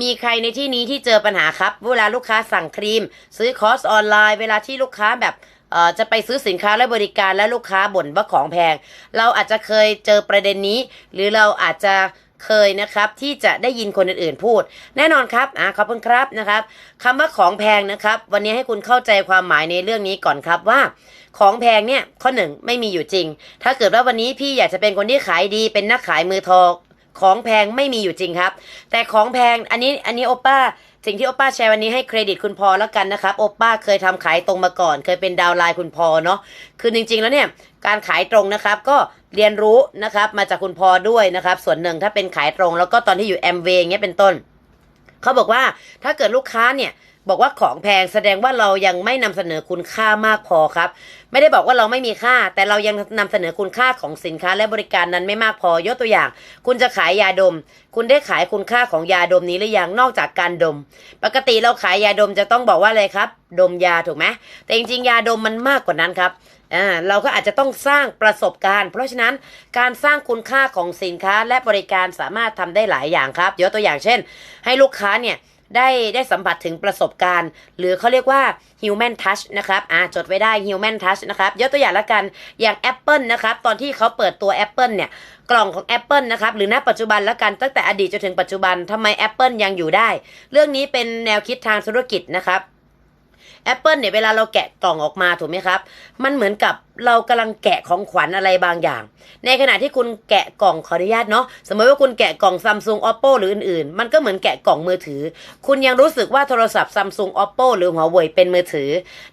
มีใครในที่นี้ที่เจอปัญหาครับ เวลาลูกค้าสั่งครีม ซื้อคอร์สออนไลน์ เวลาที่ลูกค้าแบบจะไปซื้อสินค้าและบริการและลูกค้าบ่นว่าของแพง เราอาจจะเคยเจอประเด็นนี้ หรือเราอาจจะเคยนะครับที่จะได้ยินคนอื่นๆพูด แน่นอนครับอ่าขอบคุณครับนะครับคำว่าของแพงนะครับ วันนี้ให้คุณเข้าใจความหมายในเรื่องนี้ก่อนครับว่า ของแพงเนี่ยข้อหนึ่งไม่มีอยู่จริง ถ้าเกิดว่าวันนี้พี่อยากจะเป็นคนที่ขายดีเป็นนักขายมือทอง ของแพงไม่มีอยู่จริงครับ แต่ของแพงอันนี้อันนี้โอป้าสิ่งที่โอป้าแชร์วันนี้ให้เครดิตคุณพอแล้วกันนะครับโอป้าเคยทำขายตรงมาก่อน เคยเป็นดาวไลน์คุณพอเนาะคือจริง ๆ แล้วเนี่ยการขายตรงนะครับก็เรียนรู้นะครับมาจากคุณพอด้วยนะครับ ส่วนหนึ่งถ้าเป็นขายตรงแล้วก็ตอนที่อยู่แอมเวย์เงี้ยเป็นต้นเขาบอกว่าถ้าเกิดลูกค้าเนี่ย บอกว่าของแพงแสดงว่าเรายังไม่นำเสนอคุณค่ามากพอครับ ไม่ได้บอกว่าเราไม่มีค่า แต่เรายังนำเสนอคุณค่าของสินค้าและบริการนั้นไม่มากพอยกตัวอย่าง คุณจะขายยาดม คุณได้ขายคุณค่าของยาดมนี้หรือยังนอกจากการดม ปกติเราขายยาดมจะต้องบอกว่าอะไรครับ ดมยาถูกไหมแต่จริงๆยาดมมันมากกว่านั้นครับอ่าเราก็อาจจะต้องสร้างประสบการณ์ เพราะฉะนั้นการสร้างคุณค่าของสินค้าและบริการสามารถทำได้หลายอย่างครับยกตัวอย่างเช่น ให้ลูกค้าเนี่ย ได้ได้สัมผัสถึงประสบการณ์ หรือเขาเรียกว่า human touch นะครับอ่าจดไว้ได้ human touch นะครับยกตัวอย่างละกันอย่าง Apple นะครับตอนที่เขาเปิดตัว Apple เนี่ยกล่องของ Apple นะครับหรือณปัจจุบันละกันตั้งแต่อดีตจนถึงปัจจุบันทำไม Apple ยังอยู่ได้ เรื่องนี้เป็นแนวคิดทางธุรกิจนะครับ Apple เนี่ยเวลาเราแกะกล่องออกมาถูกไหมครับ มันเหมือนกับเรากำลังแกะของขวัญอะไรบางอย่าง ในขณะที่คุณแกะกล่องขออนุญาตเนาะสมมติว่าคุณแกะกล่องซัมซุง oppo หรืออื่นๆ มันก็เหมือนแกะกล่องมือถือ คุณยังรู้สึกว่าโทรศัพท์ซัมซุง oppo หรือหัวเว่ยเป็นมือถือ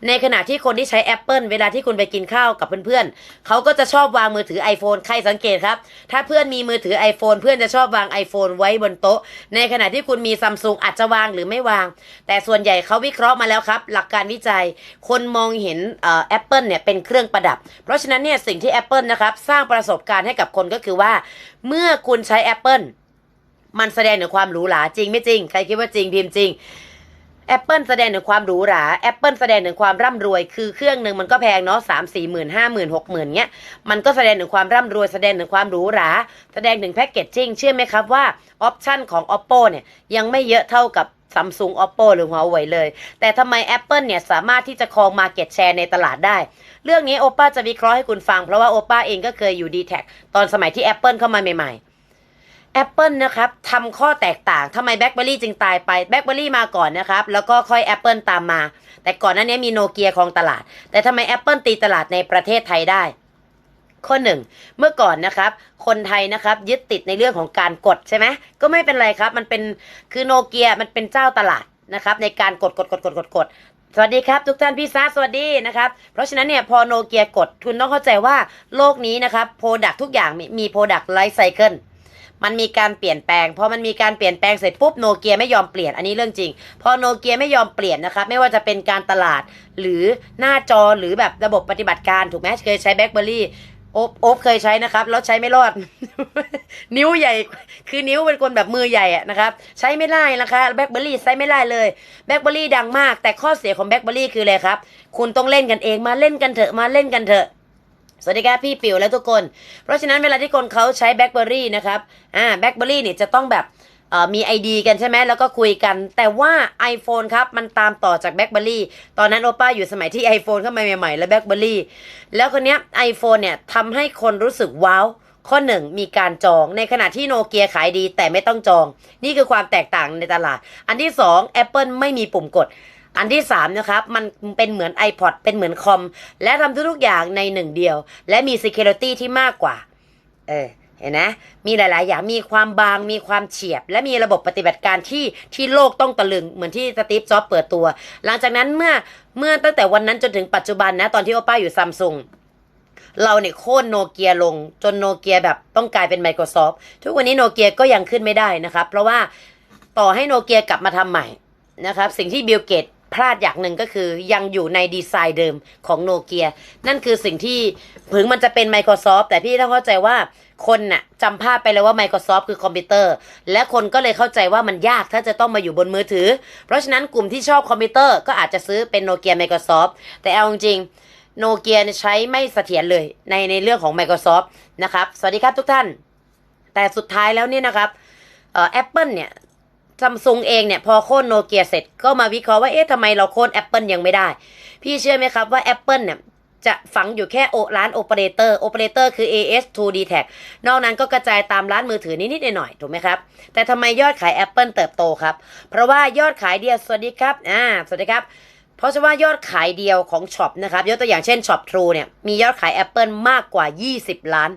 ในขณะที่คนที่ใช้ Apple เวลาที่คุณไปกินข้าวกับเพื่อนๆเขาก็จะชอบวางมือถือ iPhone ใครสังเกตครับ ถ้าเพื่อนมีมือถือ iPhone เพื่อนจะชอบวาง iPhone ไว้บนโต๊ะ ในขณะที่คุณมีซัมซุงอาจจะวางหรือไม่วาง แต่ส่วนใหญ่เขาวิเคราะห์มาแล้วครับ หลักการวิจัย คนมองเห็นเอ่อ Apple เนี่ยเป็นเครื่องประดับ เพราะฉะนั้นเนี่ยสิ่งที่ Apple นะครับสร้างประสบการณ์ให้กับคนก็คือว่า เมื่อคุณใช้ Apple มันแสดงถึงความหรูหราจริงไม่จริง ใครคิดว่าจริงพิมพ์จริง Apple แสดงถึงความหรูหรา Apple แสดงถึงความร่ำรวย คือเครื่องหนึ่งมันก็แพงเนาะสามสี่หมื่นห้าหมื่นหกหมื่นเงี้ย มันก็แสดงถึงความร่ำรวย แสดงถึงความหรูหรา แสดงถึงแพคเกจจิ้ง เชื่อไหมครับว่าออปชันของ Oppo เนี่ยยังไม่เยอะเท่ากับ Samsung Oppo หรือ Huawei เลย แต่ทำไม Apple เนี่ย สามารถที่จะครอง Market Share ในตลาดได้ เรื่องนี้โอป้าจะวิเคราะห์ให้คุณฟัง เพราะว่าโอป้าเองก็เคยอยู่ d t แทตอนสมัยที่ Apple เข้ามาใหม่ ๆ Apple นะครับทำข้อแตกต่างทำไม BlackBerry จึงตายไป BlackBerry มาก่อนนะครับ แล้วก็ค่อย Apple ตามมา แต่ก่อนหน้านี้มีโนเกียครองตลาด แต่ทำไม Apple ตีตลาดในประเทศไทยได้ ข้อหนึ่งเมื่อก่อนนะครับ คนไทยนะครับ ยึดติดในเรื่องของการกดใช่ไหมก็ไม่เป็นไรครับ มันเป็นคือโนเกียมันเป็นเจ้าตลาดนะครับ ในการกดกดกดกดกดกดสวัสดีครับทุกท่านพี่ซาสวัสดีนะครับเพราะฉะนั้นเนี่ยพอโนเกียกดคุณต้องเข้าใจว่าโลกนี้นะครับโปรดักทุกอย่างมีมีโปรดักไลฟ์ไซเคิลมันมีการเปลี่ยนแปลงพอมันมีการเปลี่ยนแปลงเสร็จปุ๊บโนเกียไม่ยอมเปลี่ยนอันนี้เรื่องจริง พอโนเกียไม่ยอมเปลี่ยนนะครับ ไม่ว่าจะเป็นการตลาดหรือหน้าจอหรือแบบระบบปฏิบัติการถูกไหมเคยใช้แบล็คเบอรี่ โอ๊บโอ๊บเคยใช้นะครับ แล้วใช้ไม่รอด นิ้วใหญ่ คือนิ้วเป็นคนแบบมือใหญ่อะนะครับ ใช้ไม่ได้นะคะแบล็คเบอร์รี่ใช้ไม่ได้เลยแบล็คเบอร์รี่ดังมาก แต่ข้อเสียของแบล็คเบอร์รี่คืออะไรครับ คุณต้องเล่นกันเองมาเล่นกันเถอะมาเล่นกันเถอะสวัสดีครับพี่ปิ๋วและทุกคน เพราะฉะนั้นเวลาที่คนเขาใช้แบล็คเบอร์รี่นะครับอ่าแบล็คเบอรี่เนี่ยจะต้องแบบ เอ่อมีกันใช่ไหมแล้วก็คุยกัน แต่ว่า iPhone ครับ มันตามต่อจากแบล็คเบอรี่ตอนนั้นโอป้าอยู่สมัยที่ iPhone เข้ามาใหม่ๆ แล้วแบล็คเบอรี่แล้วคนเนี้ย iPhone เนี่ยทำให้คนรู้สึกว้าวข้อหนึ่งมีการจองในขณะที่โนเกียขายดีแต่ไม่ต้องจอง นี่คือความแตกต่างในตลาด อันที่สอง Apple ไม่มีปุ่มกด อันที่สามนะครับ มันเป็นเหมือน iPod เป็นเหมือนคอม และทำทุกๆอย่างในหนึ่งเดียว และมี Security ที่มากกว่า เออ เห็นนะมีหลาย ๆ อย่างมีความบางมีความเฉียบ และมีระบบปฏิบัติการที่ที่โลกต้องตะลึงเหมือนที่สตีฟจ็อบเปิดตัว หลังจากนั้นเมื่อเมื่อตั้งแต่วันนั้นจนถึงปัจจุบันนะตอนที่โอป้าอยู่ซัมซุงเราเนี่ยโค่นโนเกียลงจนโนเกียแบบต้องกลายเป็น Microsoft ทุกวันนี้โนเกียก็ยังขึ้นไม่ได้นะครับ เพราะว่าต่อให้โนเกียกลับมาทำใหม่นะครับ สิ่งที่บิลเกตพลาดอย่างหนึ่งก็คือยังอยู่ในดีไซน์เดิมของโนเกียนั่นคือสิ่งที่ถึงมันจะเป็น Microsoft แต่พี่ต้องเข้าใจว่า คนน่ะจำภาพไปเลยว่า Microsoft คือคอมพิวเตอร์ และคนก็เลยเข้าใจว่ามันยากถ้าจะต้องมาอยู่บนมือถือ เพราะฉะนั้นกลุ่มที่ชอบคอมพิวเตอร์ก็อาจจะซื้อเป็นโนเกีย Microsoft แต่เอาจริงโนเกียใช้ไม่เสถียรเลยในในเรื่องของ Microsoft นะครับ สวัสดีครับทุกท่าน แต่สุดท้ายแล้วเนี่ยนะครับเอ่อ Apple เนี่ยซัมซุงเองเนี่ยพอโค่นโนเกียเสร็จก็มาวิเคราะห์ว่าเอ๊ะทำไมเราโค่น Apple ยังไม่ได้ พี่เชื่อไหมครับว่า Apple เนี่ย จะฝังอยู่แค่โอร้านโอเปอเรเตอร์โอเปอเรเตอร์คือ AS 2 d t a c นอกนั้นก็กระจายตามร้านมือถือนิดๆหน่อยๆถูกไหมครับ แต่ทำไมยอดขาย Apple เติบโตครับ เพราะว่ายอดขายเดียวสวัสดีครับอ่าสวัสดีครับ เพราะฉะนั้นว่ายอดขายเดียวของช็อปนะครับ ยกตัวอย่างเช่นช็อป True เนี่ยมียอดขาย Apple มากกว่า 20 ล้าน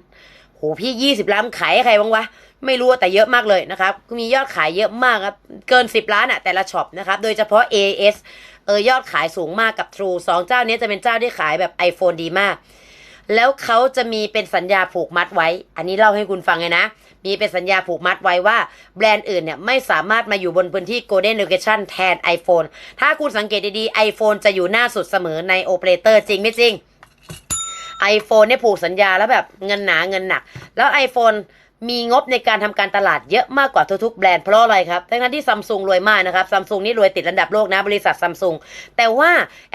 โหพี่ 20 ล้านขายให้ใครบ้างวะไม่รู้แต่เยอะมากเลยนะครับมียอดขายเยอะมากครับเกิน 10 ล้านอะแต่ละช็อปนะครับโดยเฉพาะ AS เออยอดขายสูงมากกับ True สองเจ้านี้จะเป็นเจ้าที่ขายแบบ iPhone ดีมาก แล้วเขาจะมีเป็นสัญญาผูกมัดไว้ อันนี้เล่าให้คุณฟังเลยนะ มีเป็นสัญญาผูกมัดไว้ว่า แบรนด์อื่นเนี่ยไม่สามารถมาอยู่บนพื้นที่ Golden Location แทน iPhone ถ้าคุณสังเกตดีๆ iPhone จะอยู่หน้าสุดเสมอในโอเปอเรเตอร์จริงไม่จริง iPhone เนี่ยผูกสัญญาแล้วแบบเงินหนาเงินหนัก แล้ว iPhone มีงบในการทำการตลาดเยอะมากกว่าทุกๆแบรนด์เพราะอะไรครับ ทั้งนั้นที่ซัมซุงรวยมากนะครับซัมซุงนี่รวยติดระดับโลกนะบริษัทซัมซุงแต่ว่า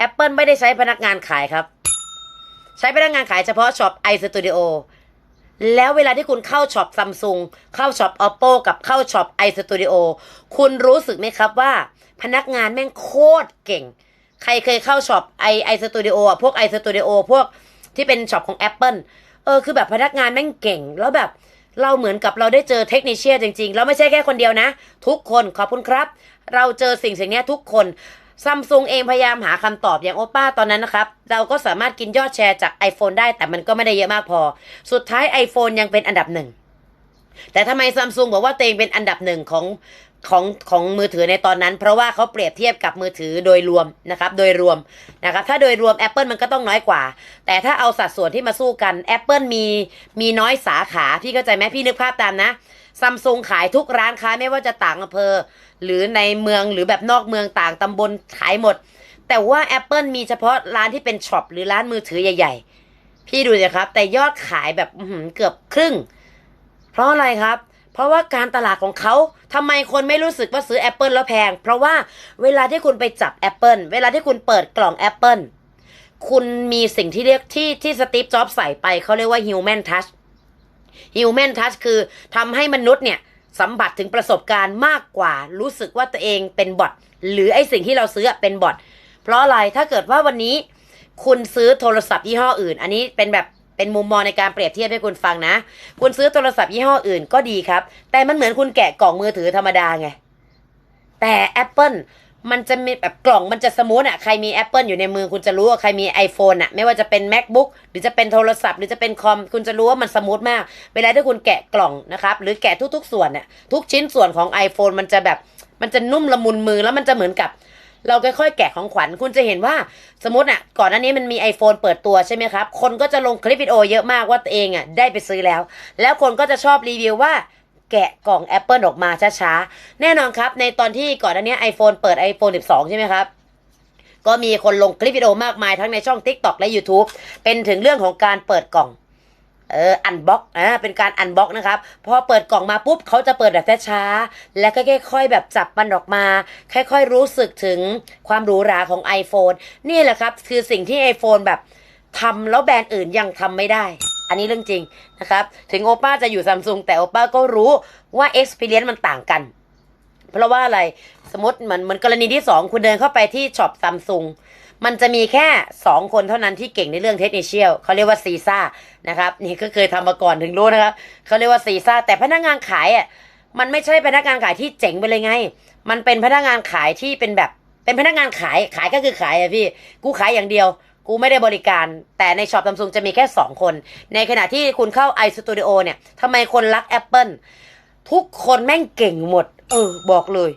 Apple ไม่ได้ใช้พนักงานขายครับ ใช้พนักงานขายเฉพาะช็อป iStudio แล้วเวลาที่คุณเข้าช็อปซัมซุงเข้าช็อป oppo กับเข้าช็อป iStudio คุณรู้สึกไหมครับว่า พนักงานแม่งโคตรเก่ง ใครเคยเข้าช็อป i iStudio อะพวก iStudio พวกที่เป็นช็อปของ Apple เออคือแบบพนักงานแม่งเก่ง แล้วแบบ เราเหมือนกับเราได้เจอเทคนิคเชียจริงๆ เราไม่ใช่แค่คนเดียวนะ ทุกคนขอบคุณครับ เราเจอสิ่งสิ่งนี้ทุกคนซัมซุงเองพยายามหาคำตอบอย่างโอป้าตอนนั้นนะครับ เราก็สามารถกินยอดแชร์จาก iPhone ได้แต่มันก็ไม่ได้เยอะมากพอ สุดท้าย iPhone ยังเป็นอันดับหนึ่งแต่ทำไมซัมซุงบอกว่าตัวเองเป็นอันดับหนึ่งของ ของของมือถือในตอนนั้น เพราะว่าเขาเปรียบเทียบกับมือถือโดยรวมนะครับ โดยรวมนะครับ ถ้าโดยรวม Apple มันก็ต้องน้อยกว่า แต่ถ้าเอาสัดส่วนที่มาสู้กัน Apple มีมีน้อยสาขาพี่เข้าใจไหมพี่นึกภาพตามนะซัมซุงขายทุกร้านค้าไม่ว่าจะต่างอำเภอ หรือในเมืองหรือแบบนอกเมืองต่างตำบลขายหมด แต่ว่า Apple มีเฉพาะร้านที่เป็นช็อปหรือร้านมือถือใหญ่ ๆ พี่ดูสิครับ แต่ยอดขายแบบเกือบครึ่ง เพราะอะไรครับ เพราะว่าการตลาดของเขาทำไมคนไม่รู้สึกว่าซื้อ Apple แล้วแพง เพราะว่าเวลาที่คุณไปจับ Apple เวลาที่คุณเปิดกล่อง Apple คุณมีสิ่งที่เรียกที่ที่สตีฟจ็อบใส่ไปเขาเรียกว่า human touch human touch คือทำให้มนุษย์เนี่ยสัมผัสถึงประสบการณ์มากกว่า รู้สึกว่าตัวเองเป็นบอทหรือไอสิ่งที่เราซื้อเป็นบอทเพราะอะไรถ้าเกิดว่าวันนี้คุณซื้อโทรศัพท์ยี่ห้ออื่น อันนี้เป็นแบบ เป็นมุมมองในการเปรียบเทียบให้คุณฟังนะ คุณซื้อโทรศัพท์ยี่ห้ออื่นก็ดีครับ แต่มันเหมือนคุณแกะกล่องมือถือธรรมดาไง แต่ Apple มันจะมีแบบกล่องมันจะสมูทอะใครมี Apple อยู่ในมือคุณจะรู้ว่าใครมี iPhone อะไม่ว่าจะเป็น MacBook หรือจะเป็นโทรศัพท์หรือจะเป็นคอมคุณจะรู้ว่ามันสมูทมาก เวลาที่คุณแกะกล่องนะครับ หรือแกะทุก ๆ ส่วนน่ะทุกชิ้นส่วนของ iPhone มันจะแบบ มันจะนุ่มละมุนมือแล้วมันจะเหมือนกับ เราค่อยๆแกะของขวัญคุณจะเห็นว่าสมมติอะ ก่อนหน้านี้มันมี iPhone เปิดตัวใช่ไหมครับ คนก็จะลงคลิปวิดีโอเยอะมากว่าตัวเองอะได้ไปซื้อแล้ว แล้วคนก็จะชอบรีวิวว่าแกะกล่อง Apple ออกมาช้าๆ แน่นอนครับ ในตอนที่ก่อนหน้านี้ iPhone เปิด iPhone 12 ใช่ไหมครับก็มีคนลงคลิปวิดีโอมากมายทั้งในช่อง TikTok และ YouTube เป็นถึงเรื่องของการเปิดกล่อง เอออันบ็อกอ่าเป็นการอันบ็อกนะครับพอเปิดกล่องมาปุ๊บเขาจะเปิดแบบช้าๆแล้วค่อยๆแบบจับมันออกมา ค่อยๆรู้สึกถึงความหรูหราของ iPhone นี่แหละครับ คือสิ่งที่ iPhone แบบทำแล้วแบรนด์อื่นยังทำไม่ได้ อันนี้เรื่องจริงนะครับ ถึงโอป้าจะอยู่ซัมซุงแต่โอป้าก็รู้ว่า Experience มันต่างกัน เพราะว่าอะไรสมมติเหมือนเหมือนกรณีที่สองคุณเดินเข้าไปที่ช็อปซัมซุง มันจะมีแค่สองคนเท่านั้นที่เก่งในเรื่องเทคนิคเชียลเขาเรียกว่าซีซ่านะครับนี่ก็เคยทำมาก่อนถึงรู้นะครับเขาเรียกว่าซีซ่าแต่พนักงานขายอะมันไม่ใช่พนักงานขายที่เจ๋งไปเลยไง มันเป็นพนักงานขายที่เป็นแบบเป็นพนักงานขายขายก็คือขายอะพี่กูขายอย่างเดียวกูไม่ได้บริการ แต่ในช็อปซัมซุงจะมีแค่ 2 คน ในขณะที่คุณเข้า iStudio เนี่ยทำไมคนรัก Apple ทุกคนแม่งเก่งหมด เออ บอกเลย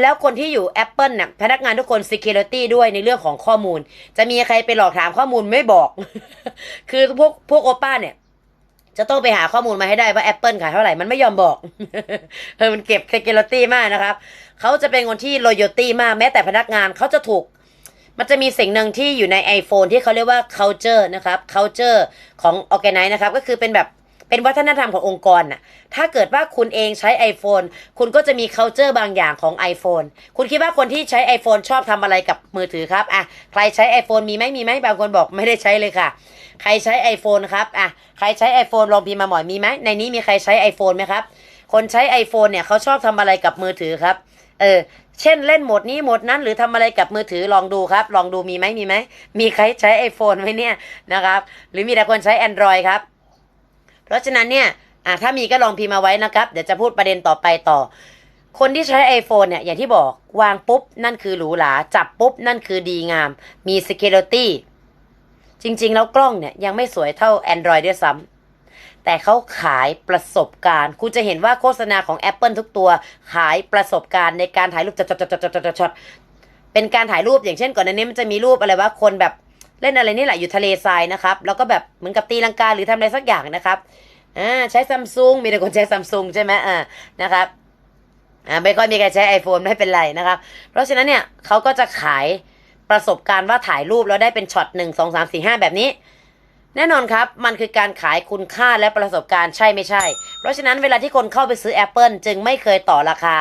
แล้วคนที่อยู่ Apple น่ะพนักงานทุกคน Security ด้วยในเรื่องของข้อมูล จะมีใครไปหลอกถามข้อมูลไม่บอก คือพวกพวกโอป้าเนี่ย จะต้องไปหาข้อมูลมาให้ได้ว่า Apple ขายเท่าไหร่ มันไม่ยอมบอกเออมันเก็บ security มากนะครับ เขาจะเป็นคนที่ loyalty มากแม้แต่พนักงานเขาจะถูก มันจะมีสิ่งหนึ่งที่อยู่ใน iPhone ที่เขาเรียกว่า culture นะครับ culture ของ organize นะครับ ก็คือเป็นแบบ เป็นวัฒนธรรมขององค์กรน่ะ ถ้าเกิดว่าคุณเองใช้ iPhone คุณก็จะมี culture บางอย่างของ iPhone คุณคิดว่าคนที่ใช้ iPhone ชอบทำอะไรกับมือถือครับอะใครใช้ iPhone มีไหมมีไหมบางคนบอกไม่ได้ใช้เลยค่ะ ใครใช้ iPhone ครับอะใครใช้ iPhone ลองพิมพ์มาหน่อยมีไหมในนี้มีใครใช้ iPhone ไหมครับ คนใช้ iPhone เนี่ยเขาชอบทำอะไรกับมือถือครับเออเช่นเล่นโหมดนี้โหมดนั้นหรือทำอะไรกับมือถือลองดูครับ ลองดูมีไหมมีไหมมีใครใช้ iPhone ไหมเนี่ยนะครับ หรือมีแต่คนใช้ Android ครับ เพราะฉะนั้นเนี่ยอะถ้ามีก็ลองพิมพ์มาไว้นะครับ เดี๋ยวจะพูดประเด็นต่อไปต่อ คนที่ใช้ iPhone เนี่ย อย่างที่บอกวางปุ๊บ นั่นคือหรูหรา จับปุ๊บ นั่นคือดีงาม มี security จริง ๆ แล้วกล้องเนี่ย ยังไม่สวยเท่า Android ด้วยซ้ำแต่เขาขายประสบการณ์ คุณจะเห็นว่าโฆษณาของ Apple ทุกตัว ขายประสบการณ์ในการถ่ายรูปจดๆๆๆๆๆเป็นการถ่ายรูปอย่างเช่นก่อนหน้านี้มันจะมีรูปอะไรว่าคนแบบ เล่นอะไรนี่แหละอยู่ทะเลทรายนะครับ แล้วก็แบบเหมือนกับตีลังกาหรือทำอะไรสักอย่างนะครับอ่าใช้ซัมซุงมีแต่คนใช้ซัมซุงใช่ไหมอ่านะครับอ่าไม่ค่อยมีใครใช้ iPhone ไม่เป็นไรนะครับ เพราะฉะนั้นเนี่ยเขาก็จะขายประสบการณ์ว่าถ่ายรูปแล้วได้เป็นช็อตหนึ่งสองสามสี่ห้าแบบนี้ แน่นอนครับ มันคือการขายคุณค่าและประสบการณ์ใช่ไม่ใช่ เพราะฉะนั้นเวลาที่คนเข้าไปซื้อ Apple จึงไม่เคยต่อราคา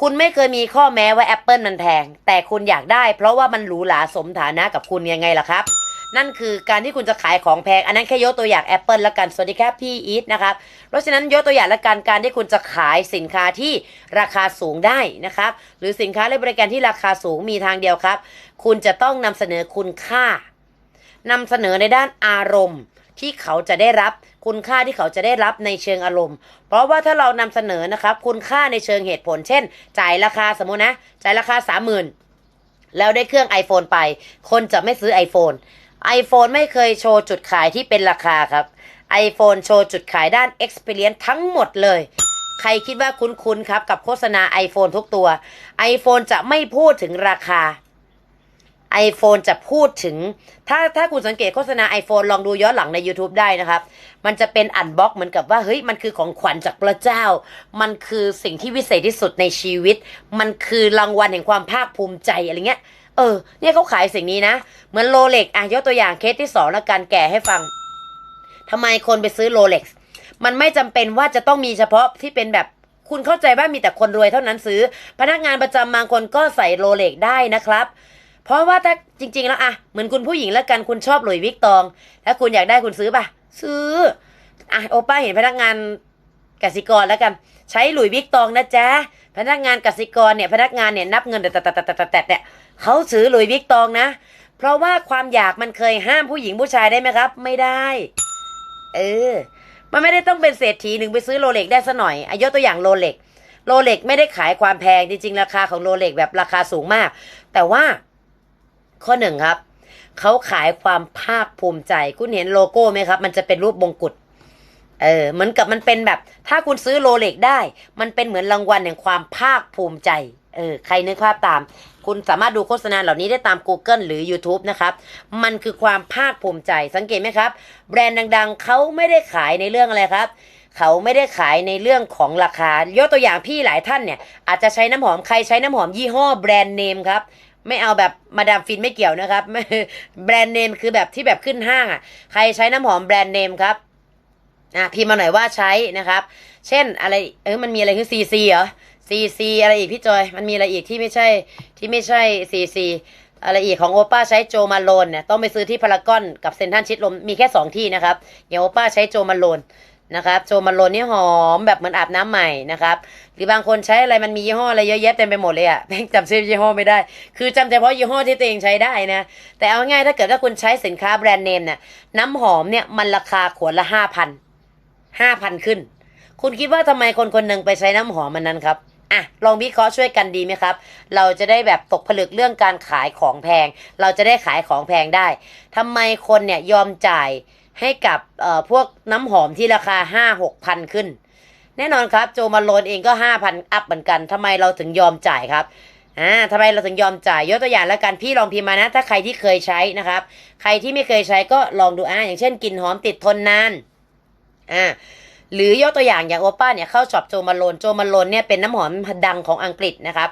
คุณไม่เคยมีข้อแม้ว่า Apple มันแพง แต่คุณอยากได้ เพราะว่ามันหรูหราสมฐานะกับคุณยังไงล่ะครับ นั่นคือการที่คุณจะขายของแพง อันนั้นแค่ยกตัวอย่าง Apple ลละกัน สวัสดีครับพี่อีทนะครับ เพราะฉะนั้นยกตัวอย่างละกันการที่คุณจะขายสินค้าที่ราคาสูงได้นะครับ หรือสินค้าและบริการที่ราคาสูงมีทางเดียวครับ คุณจะต้องนำเสนอคุณค่านำเสนอในด้านอารมณ์ที่เขาจะได้รับ คุณค่าที่เขาจะได้รับในเชิงอารมณ์ เพราะว่าถ้าเรานำเสนอนะครับคุณค่าในเชิงเหตุผล เช่น จ่ายราคาสมมตินะ จ่ายราคาสามหมื่นแล้วได้เครื่อง iPhone ไป คนจะไม่ซื้อ iPhone iPhone ไม่เคยโชว์จุดขายที่เป็นราคาครับ iPhone โชว์จุดขายด้าน Experience ทั้งหมดเลย ใครคิดว่าคุ้นๆครับ กับโฆษณา iPhone ทุกตัว iPhone จะไม่พูดถึงราคา iPhone จะพูดถึง ถ้าถ้าคุณสังเกตโฆษณา iPhone ลองดูย้อนหลังใน YouTube ได้นะครับ มันจะเป็นอันบ็อกเหมือนกับว่า เฮ้ย มันคือของขวัญจากพระเจ้า มันคือสิ่งที่วิเศษที่สุดในชีวิต มันคือรางวัลแห่งความภาคภูมิใจอะไรเงี้ย เออ เนี่ยเขาขายสิ่งนี้นะ เหมือนโรเล็กอะยกตัวอย่างเคสที่สองแล้วกันแก่ให้ฟังทำไมคนไปซื้อโรเล็กมันไม่จำเป็นว่าจะต้องมีเฉพาะที่เป็นแบบคุณเข้าใจว่ามีแต่คนรวยเท่านั้นซื้อ พนักงานประจำบางคนก็ใส่โรเล็กได้นะครับ เพราะว่าถ้าจริง ๆ แล้วอะเหมือนคุณผู้หญิงแล้วกันคุณชอบหลุยวิกตอง ถ้าคุณอยากได้คุณซื้อปะซื้ออะโอป้าเห็นพนักงานกสิกรแล้วกัน ใช้หลุยวิกตองนะจ๊ะพนักงานกสิกรเนี่ยพนักงานเนี่ยนับเงินแต่แต่แต่แต่แต่แต่เขาซื้อหลุยวิกตองนะ เพราะว่าความอยากมันเคยห้ามผู้หญิงผู้ชายได้ไหมครับ ไม่ได้ เออ มันไม่ได้ต้องเป็นเศรษฐีหนึ่งไปซื้อโรเล็กได้ซะหน่อยอายกตัวอย่างโรเล็กโรเล็กไม่ได้ขายความแพงจริงๆ ราคาของโรเล็กแบบราคาสูงมาก แต่ว่า ข้อหนึ่งครับ เขาขายความภาคภูมิใจ คุณเห็นโลโก้ไหมครับ มันจะเป็นรูปมงกุฎเออเหมือนกับมันเป็นแบบ ถ้าคุณซื้อโรเล็กได้ มันเป็นเหมือนรางวัลแห่งความภาคภูมิใจเออใครนึกภาพตาม คุณสามารถดูโฆษณาเหล่านี้ได้ตาม Google หรือ YouTube นะครับ มันคือความภาคภูมิใจสังเกตไหมครับ แบรนด์ดังๆ เขาไม่ได้ขายในเรื่องอะไรครับ เขาไม่ได้ขายในเรื่องของราคายกตัวอย่างพี่หลายท่านเนี่ย อาจจะใช้น้ำหอมใครใช้น้ำหอมยี่ห้อแบรนด์เนมครับ ไม่เอาแบบมาดามฟินไม่เกี่ยวนะครับ แบรนด์เนมคือแบบที่แบบขึ้นห้างอะ ใครใช้น้ำหอมแบรนด์เนมครับอะพิมพ์มาหน่อยว่าใช้นะครับ เช่นอะไรเออมันมีอะไรคือซีซีเหรอซีซีอะไรอีกพี่จอย มันมีอะไรอีกที่ไม่ใช่ที่ไม่ใช่ซีซีอะไรอีกของโอป้าใช้โจมาโลนเนี่ยต้องไปซื้อที่พารากอนกับเซนทรัลชิดลมมีแค่สองที่นะครับอย่างโอป้าใช้โจมาโลน นะครับโจมาโลนนี่หอมแบบเหมือนอาบน้ำใหม่นะครับหรือบางคนใช้อะไรมันมียี่ห้ออะไรเยอะแยะเต็มไปหมดเลยอะแม่งจำชื่อยี่ห้อไม่ได้ คือจำเฉพาะยี่ห้อที่ตัวเองใช้ได้นะ แต่เอาง่ายถ้าเกิดว่าคุณใช้สินค้าแบรนด์เนมเนี่ยน้ำหอมเนี่ยมันราคาขวดละห้าพันห้าพันขึ้น คุณคิดว่าทำไมคนคนหนึ่งไปใช้น้ำหอมมันนั้นครับอะลองวิเคราะห์ช่วยกันดีไหมครับ เราจะได้แบบตกผลึกเรื่องการขายของแพง เราจะได้ขายของแพงได้ทำไมคนเนี่ยยอมจ่าย ให้กับพวกน้ำหอมที่ราคาห้าหกพันขึ้น แน่นอนครับโจมาโลนเองก็ห้าพันอัพเหมือนกันทำไมเราถึงยอมจ่ายครับอ่าทำไมเราถึงยอมจ่ายยกตัวอย่างแล้วกันพี่ลองพิมพ์มานะ ถ้าใครที่เคยใช้นะครับ ใครที่ไม่เคยใช้ก็ลองดูอ่าอย่างเช่นกลิ่นหอมติดทนนานอ่า หรือยกตัวอย่างอย่างโอป้าเนี่ยเข้าช็อปโจมาโลนโจมาโลนเนี่ยเป็นน้ำหอมดังของอังกฤษนะครับ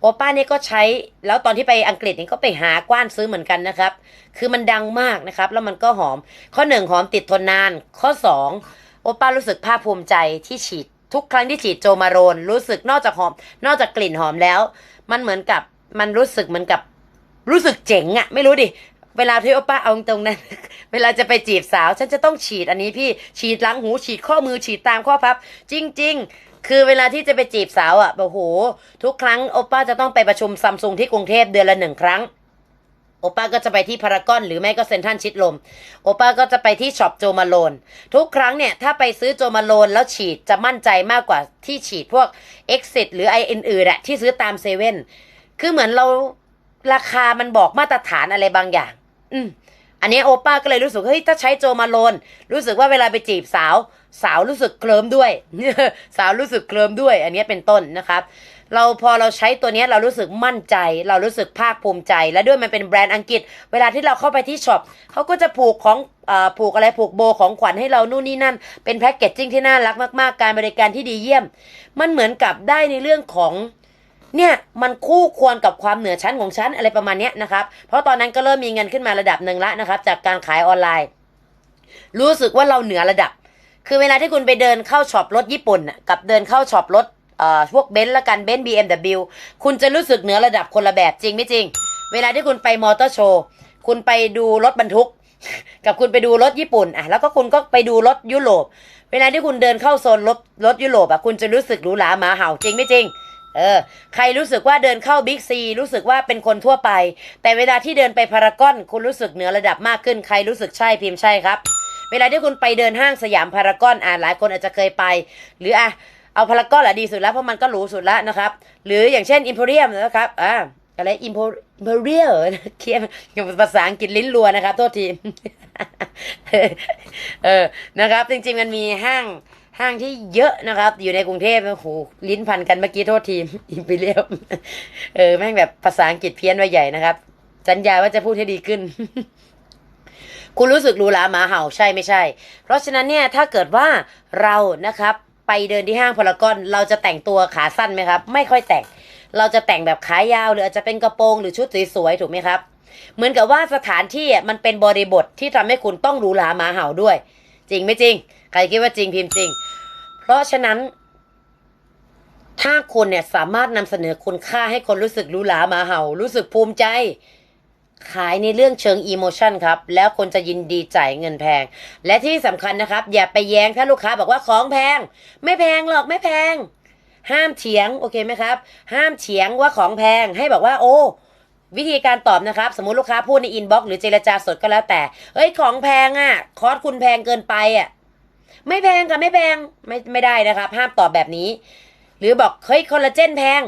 โอป้าเนี่ยก็ใช้แล้วตอนที่ไปอังกฤษนี่ก็ไปหากว้านซื้อเหมือนกันนะครับ คือมันดังมากนะครับ แล้วมันก็หอม ข้อหนึ่งหอมติดทนนาน ข้อสองโอป้ารู้สึกภาคภูมิใจที่ฉีด ทุกครั้งที่ฉีดโจมาโลนรู้สึกนอกจากหอม นอกจากกลิ่นหอมแล้ว มันเหมือนกับมันรู้สึกเหมือนกับรู้สึกเจ๋งอะไม่รู้ดิ เวลาที่โอป้าเอาตรงนั้น เวลาจะไปจีบสาว ฉันจะต้องฉีดอันนี้พี่ฉีดหลังหูฉีดข้อมือฉีดตามข้อพับ จริง ๆ คือเวลาที่จะไปจีบสาวอะโอ้โห ทุกครั้งโอป้าจะต้องไปประชุมซัมซุงที่กรุงเทพเดือนละหนึ่งครั้งโอป้าก็จะไปที่พารากอนหรือไม่ก็เซ็นทรัลชิดลม โอป้าก็จะไปที่ช็อปโจมาโลน ทุกครั้งเนี่ย ถ้าไปซื้อโจมาโลนแล้วฉีดจะมั่นใจมากกว่าที่ฉีดพวก Exit หรือไออื่นๆอะที่ซื้อตามเซเว่นคือเหมือนเราราคามันบอกมาตรฐานอะไรบางอย่าง อืมอันนี้โอป้าก็เลยรู้สึกเฮ้ยถ้าใช้โจมาโลน รู้สึกว่าเวลาไปจีบสาว สาวรู้สึกเคลิมด้วย สาวรู้สึกเคลิมด้วย อันนี้เป็นต้นนะครับ เราพอเราใช้ตัวนี้เรารู้สึกมั่นใจ เรารู้สึกภาคภูมิใจ และด้วยมันเป็นแบรนด์อังกฤษ เวลาที่เราเข้าไปที่ช็อปเขาก็จะผูกของอผูกอะไรผูกโบของขวัญให้เรานู่นนี่นั่น เป็นแพ็กเกจจิ้งที่น่ารักมาก ๆ การบริการที่ดีเยี่ยม มันเหมือนกับได้ในเรื่องของ เนี่ยมันคู่ควรกับความเหนือชั้นของฉันอะไรประมาณนี้นะครับ เพราะตอนนั้นก็เริ่มมีเงินขึ้นมาระดับหนึ่งแล้วนะครับ จากการขายออนไลน์ รู้สึกว่าเราเหนือระดับ คือเวลาที่คุณไปเดินเข้าช็อปรถญี่ปุ่นกับเดินเข้าช็อปรถเอ่อพวกเบนซ์ละกันเบนซ์ BMW คุณจะรู้สึกเหนือระดับคนละแบบจริงไม่จริง เวลาที่คุณไปมอเตอร์โชว์คุณไปดูรถบรรทุก กับคุณไปดูรถญี่ปุ่นอะแล้วก็คุณก็ไปดูรถยุโรป เวลาที่คุณเดินเข้าโซนรถรถยุโรปอะคุณจะรู้สึกหรูหราหมาเห่าจริงไม่จริง เออ ใครรู้สึกว่าเดินเข้าบิ๊กซีรู้สึกว่าเป็นคนทั่วไป แต่เวลาที่เดินไปพารากอน คุณรู้สึกเหนือระดับมากขึ้น ใครรู้สึกใช่พิมพ์ใช่ครับ เวลาที่คุณไปเดินห้างสยามพารากอนอ่าหลายคนอาจจะเคยไป หรืออะเอาพารากอนแหละดีสุดแล้วเพราะมันก็หรูสุดแล้วนะครับ หรืออย่างเช่นอิมพ r รียมนะครับอ่าอะไรอิมพ r รียมเคียมภาษาอังกฤษลิ้นรัวนะครับ โทษที เออนะครับ จริงๆมันมีห้าง ห้างที่เยอะนะครับ อยู่ในกรุงเทพโอ้โหลิ้นพันกันเมื่อกี้โทษทีอิม p เรียมเออแม่งแบบภาษาอังกฤษเพี้ยนไว้ใหญ่นะครับ สัญญาว่าจะพูดให้ดีขึ้น คุณรู้สึกรูหราหมาเห่าใช่ไม่ใช่ เพราะฉะนั้นเนี่ยถ้าเกิดว่าเรานะครับ ไปเดินที่ห้างพารากอนเราจะแต่งตัวขาสั้นไหมครับ ไม่ค่อยแต่ง เราจะแต่งแบบขายาว หรืออาจจะเป็นกระโปรงหรือชุดสวยๆถูกไหมครับ เหมือนกับว่าสถานที่มันเป็นบริบทที่ทำให้คุณต้องรูหราหมาเห่าด้วย จริงไม่จริง ใครคิดว่าจริงพิมพ์จริง เพราะฉะนั้น ถ้าคุณเนี่ยสามารถนำเสนอคุณค่าให้คนรู้สึกรู้หรามาเห่า รู้สึกภูมิใจ ขายในเรื่องเชิงอีโมชันครับ แล้วคนจะยินดีจ่ายเงินแพง และที่สำคัญนะครับ อย่าไปแย้งถ้าลูกค้าบอกว่าของแพง ไม่แพงหรอกไม่แพง ห้ามเถียงโอเคไหมครับ ห้ามเถียงว่าของแพงให้บอกว่า โอ้วิธีการตอบนะครับ สมมติลูกค้าพูดในอินบ็อกซ์หรือเจรจาสดก็แล้วแต่ เอ้ยของแพงอะ่ะ คอร์สคุณแพงเกินไปอะ่ะ ไม่แพงค่ะไม่แพงไม่ไม่ได้นะครับห้ามตอบแบบนี้ หรือบอกเฮ้ยคอลลาเจนแพง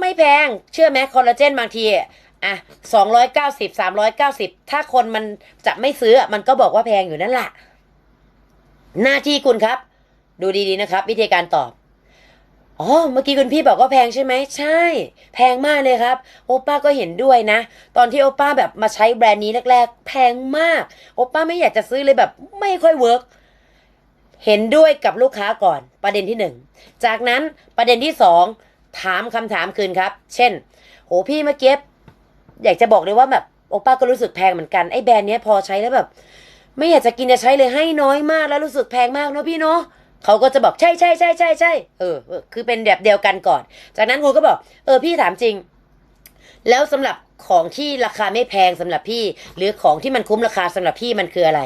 ไม่แพง เชื่อไหมคอลลาเจนบางทีอะสองร้อยเก้าสิบสามร้อยเก้าสิบถ้าคนมันจะไม่ซื้อมันก็บอกว่าแพงอยู่นั่นแหละหน้าที่คุณครับ ดูดีๆนะครับ วิธีการตอบอ๋อเมื่อกี้คุณพี่บอกว่าแพงใช่ไหมใช่ แพงมากเลยครับ โอป้าก็เห็นด้วยนะ ตอนที่โอป้าแบบมาใช้แบรนด์นี้แรก ๆ แพงมาก โอป้าไม่อยากจะซื้อเลยแบบไม่ค่อยเวิร์ก เห็นด้วยกับลูกค้าก่อนประเด็นที่หนึ่งจากนั้นประเด็นที่สองถามคำถามคืนครับ เช่น โหพี่เมื่อกี้อยากจะบอกเลยว่าแบบโอป้าก็รู้สึกแพงเหมือนกันไอ้แบรนด์เนี้ยพอใช้แล้วแบบ ไม่อยากจะกินจะใช้เลยให้น้อยมากแล้วรู้สึกแพงมากเนาะพี่เนาะเขาก็จะบอกใช่ใช่ใช่ใช่ใช่เออเออคือเป็นแบบเดียวกันก่อน จากนั้นคุณก็บอก เออพี่ถามจริง แล้วสำหรับของที่ราคาไม่แพงสำหรับพี่ หรือของที่มันคุ้มราคาสำหรับพี่มันคืออะไร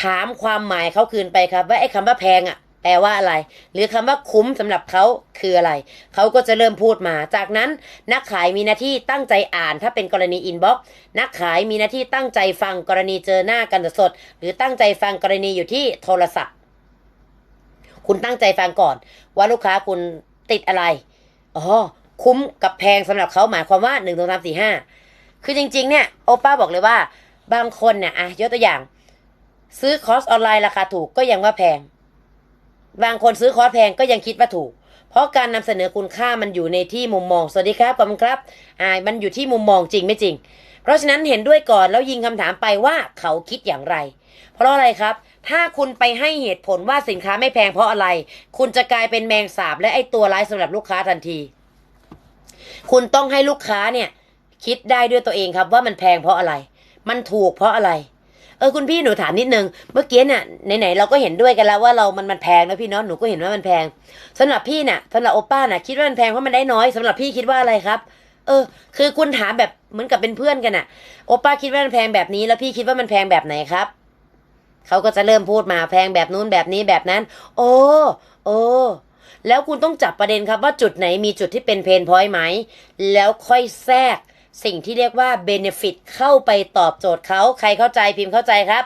ถามความหมายเขาคืนไปครับว่าไอ้คำว่าแพงอะแปลว่าอะไร หรือคำว่าคุ้มสำหรับเขาคืออะไร เขาก็จะเริ่มพูดมา จากนั้นนักขายมีหน้าที่ตั้งใจอ่านถ้าเป็นกรณีอินบ็อกซ์นักขายมีหน้าที่ตั้งใจฟังกรณีเจอหน้ากันสด หรือตั้งใจฟังกรณีอยู่ที่โทรศัพท์ คุณตั้งใจฟังก่อน ว่าลูกค้าคุณติดอะไรอ๋อคุ้มกับแพงสำหรับเขาหมายความว่าหนึ่งสองสามสี่ห้าคือจริง ๆ เนี่ยโอป้าบอกเลยว่า บางคนเนี่ยอะยกตัวอย่าง ซื้อคอร์สออนไลน์ราคาถูกก็ยังว่าแพง บางคนซื้อคอร์สแพงก็ยังคิดว่าถูก เพราะการนำเสนอคุณค่ามันอยู่ในที่มุมมอง สวัสดีครับขอบคุณครับ อ่า มันอยู่ที่มุมมองจริงไม่จริง เพราะฉะนั้นเห็นด้วยก่อนแล้วยิงคำถามไปว่าเขาคิดอย่างไร เพราะอะไรครับ ถ้าคุณไปให้เหตุผลว่าสินค้าไม่แพงเพราะอะไร คุณจะกลายเป็นแมงสาบและไอตัวร้ายสำหรับลูกค้าทันที คุณต้องให้ลูกค้าเนี่ย คิดได้ด้วยตัวเองครับว่ามันแพงเพราะอะไร มันถูกเพราะอะไร ออคุณพี่หนูถามนิดนึงเมื่อกี้เนี่ยไหนๆเราก็เห็นด้วยกันแล้วว่าเรามันมันแพงนะพี่เนาะหนูก็เห็นว่ามันแพงสำหรับพี่น่ะสำหรับโอป้าน่ะคิดว่ามันแพงเพราะมันได้น้อยสำหรับพี่คิดว่าอะไรครับ เออ คือคุณถามแบบเหมือนกับเป็นเพื่อนกันน่ะ โอป้าคิดว่ามันแพงแบบนี้แล้วพี่คิดว่ามันแพงแบบไหนครับเขาก็จะเริ่มพูดมาแพงแบบนู้นแบบนี้แบบนั้น โอ้โอ้แล้วคุณต้องจับประเด็นครับว่าจุดไหนมีจุดที่เป็นเพนพอยต์ไหม แล้วค่อยแทรก สิ่งที่เรียกว่าเบเนฟิตเข้าไปตอบโจทย์เขาใครเข้าใจพิมพ์เข้าใจครับ